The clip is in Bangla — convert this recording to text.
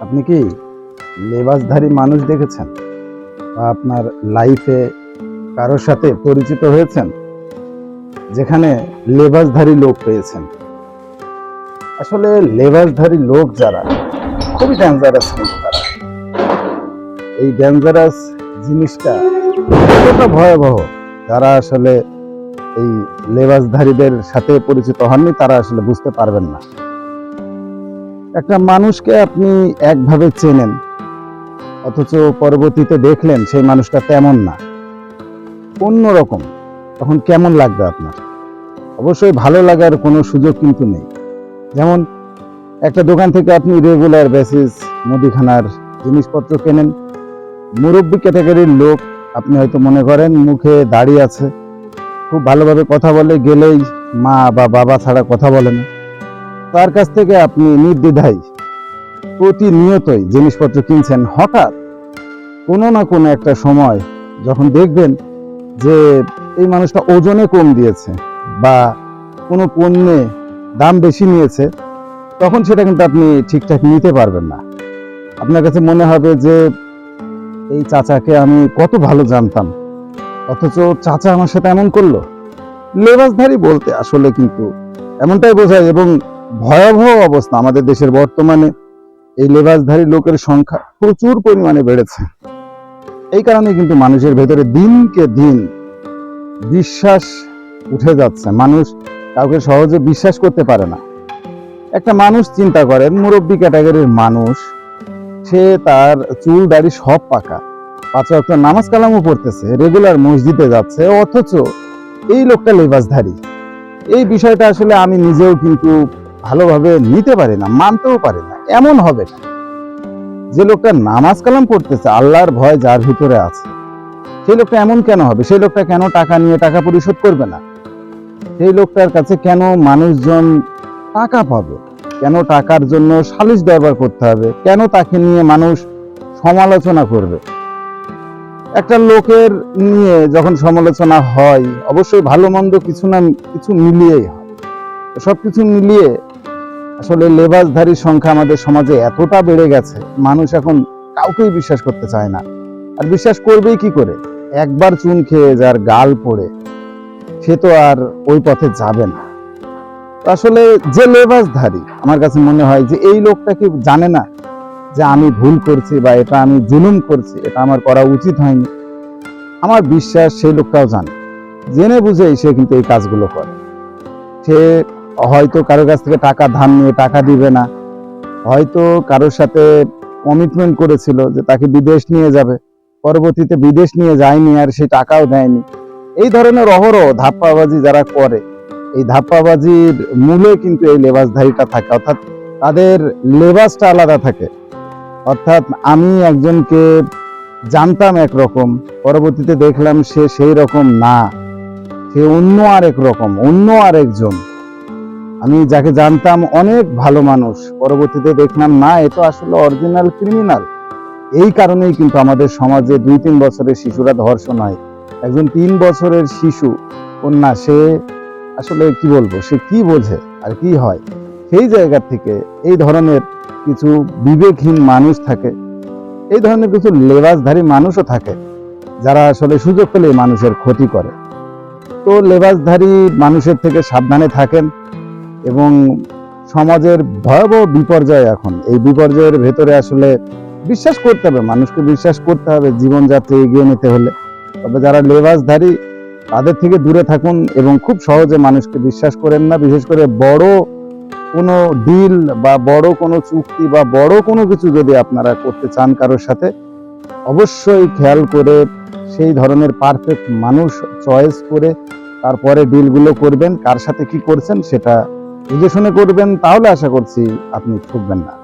আপনি কি লেবাসধারী মানুষ দেখেছেন? বা আপনার লাইফে কারোর সাথে পরিচিত হয়েছেন? যেখানে লেবাসধারী লোক পেয়েছেন। আসলে লেবাসধারী লোক যারা, খুবই ডেঞ্জারাস কিন্তু তারা। এই ডেঞ্জারাস জিনিসটা কতটা ভয়াবহ? যারা আসলে এই লেবাসধারীদের সাথে পরিচিত হননি, তারা আসলে বুঝতে পারবেন না। একটা মানুষকে আপনি একভাবে চেনেন, অথচ পরবর্তীতে দেখলেন সেই মানুষটা তেমন না। অন্যরকম, তখন কেমন লাগবে আপনার? অবশ্যই ভালো লাগার কোনো সুযোগ কিন্তু নেই। যেমন, একটা দোকান থেকে আপনি রেগুলার বেসিস মুদিখানার জিনিসপত্র কেনেন। মুরব্বী ক্যাটাগরির লোক, আপনি হয়তো মনে করেন, মুখে দাড়ি আছে। খুব ভালোভাবে কথা বলে গেলেই মা বা বাবা ছাড়া কথা বলে না। তার কাছ থেকে আপনি নির্দ্বিধায় প্রতিনিয়তই জিনিসপত্র কিনছেন। হঠাৎ কোনো না কোনো একটা সময় যখন দেখবেন যে এই মানুষটা ওজনে কম দিয়েছে বা কোনো পণ্যে দাম বেশি নিয়েছে, তখন সেটা কিন্তু আপনি ঠিকঠাক নিতে পারবেন না। আপনার কাছে মনে হবে যে, এই চাচাকে আমি কত ভালো জানতাম, অথচ চাচা আমার সাথে এমন করল। লেবাসধারী বলতে আসলে কিন্তু এমনটাই বোঝায় এবং ভয়াবহ অবস্থা আমাদের দেশের বর্তমানে। এই লেবাসধারী লোকের সংখ্যা প্রচুর পরিমাণে বেড়েছে। এই কারণে কিন্তু মানুষের ভেতরে দিনকে দিন বিশ্বাস উঠে যাচ্ছে। মানুষ কাউকে সহজে বিশ্বাস করতে পারে না। একটা মানুষ চিন্তা করেন, মুরব্বী ক্যাটাগরির মানুষ, সে তার চুল, দাড়ি সব পাকা। পাঁচ নামাজ কালামও পড়তেছে, রেগুলার মসজিদে যাচ্ছে, অথচ এই লোকটা লেবাসধারী। এই বিষয়টা আসলে আমি নিজেও কিন্তু ভালোভাবে নিতে পারি না, মানতেও পারি না। এমন হবে না যে লোকটা নামাজ কালাম পড়তেছে, আল্লাহর ভয় যার ভিতরে আছে, সেই লোকটা এমন কেন হবে? সেই লোকটা কেন টাকা নিয়ে টাকা পরিশোধ করবে না? সেই লোকটার কাছে কেন মানুষজন টাকা পাবে? কেন টাকার জন্য সালিশ দরবার করতে হবে? কেন তাকে নিয়ে মানুষ সমালোচনা করবে? একটা লোকের নিয়ে যখন সমালোচনা হয়, অবশ্যই ভালো মন্দ কিছু না, কিছু মিলিয়েই হয়। তো সবকিছু মিলিয়ে আসলে লেবাসধারীর সংখ্যা আমাদের সমাজে এতটা বেড়ে গেছে, মানুষ এখন কাউকেই বিশ্বাস করতে চায় না। আর বিশ্বাস করবেই কি করে? একবার চুন খেয়ে যার গাল পড়ে, সে তো আর ওই পথে যাবে না। আসলে যে লেবাসধারী, আমার কাছে মনে হয় যে এই লোকটা কি জানে না যে আমি ভুল করছি বা এটা আমি জুলুম করছি, এটা আমার করা উচিত হয়নি? আমার বিশ্বাস সেই লোকটাও জানে। জেনে বুঝেই সে কিন্তু এই কাজগুলো করে। সে হয়তো কারোর কাছ থেকে টাকা, ধার নিয়ে টাকা দিবে না। হয়তো কারোর সাথে কমিটমেন্ট করেছিল যে তাকে বিদেশ নিয়ে যাবে। পরবর্তীতে বিদেশ নিয়ে যায়নি আর সে টাকাও দেয়নি। এই ধরনের অহরহ ধাপ্পাবাজি যারা করে, এই ধাপ্পাবাজির মূলে কিন্তু এই লেবাসধারীটা থাকে। অর্থাৎ তাদের লেবাসটা আলাদা থাকে। অর্থাৎ আমি একজনকে জানতাম একরকম, পরবর্তীতে দেখলাম সে সেই রকম না। সে অন্য আরেক রকম, অন্য আরেকজন। আমি যাকে জানতাম অনেক ভালো মানুষ, পরবর্তীতে দেখলাম, না, এ তো আসলে অরিজিনাল ক্রিমিনাল এই কারণেই কিন্তু আমাদের সমাজে দুই, তিন বছরের শিশুরা ধর্ষণ হয়। একজন তিন বছরের শিশু, কন্যা, সে আসলে কি বলব, সে কি বোঝে আর কি হয়? সেই জায়গা থেকে এই ধরনের কিছু বিবেকহীন মানুষ থাকে, এই ধরনের কিছু লেবাসধারী মানুষও থাকে, যারা আসলে সুযোগ পেলে মানুষের ক্ষতি করে। তো লেবাসধারী মানুষের থেকে সাবধানে থাকেন এবং সমাজের ভয়াবহ বিপর্যয় এখন। এই বিপর্যয়ের ভেতরে আসলে বিশ্বাস করতে হবে, মানুষকে বিশ্বাস করতে হবে জীবনযাত্রা এগিয়ে নিতে হলে। তবে যারা লেবাসধারী, তাদের থেকে দূরে থাকুন এবং খুব সহজে মানুষকে বিশ্বাস করেন না। বিশেষ করে বড় কোনো ডিল বা বড় কোনো চুক্তি বা বড় কোনো কিছু যদি আপনারা করতে চান কারোর সাথে, অবশ্যই খেয়াল করে সেই ধরনের পারফেক্ট মানুষ চয়েস করে তারপরে ডিলগুলো করবেন, কার সাথে কি করছেন সেটা বুঝে শুনে করবেন তাহলে আশা করছি আপনি ঠকবেন না।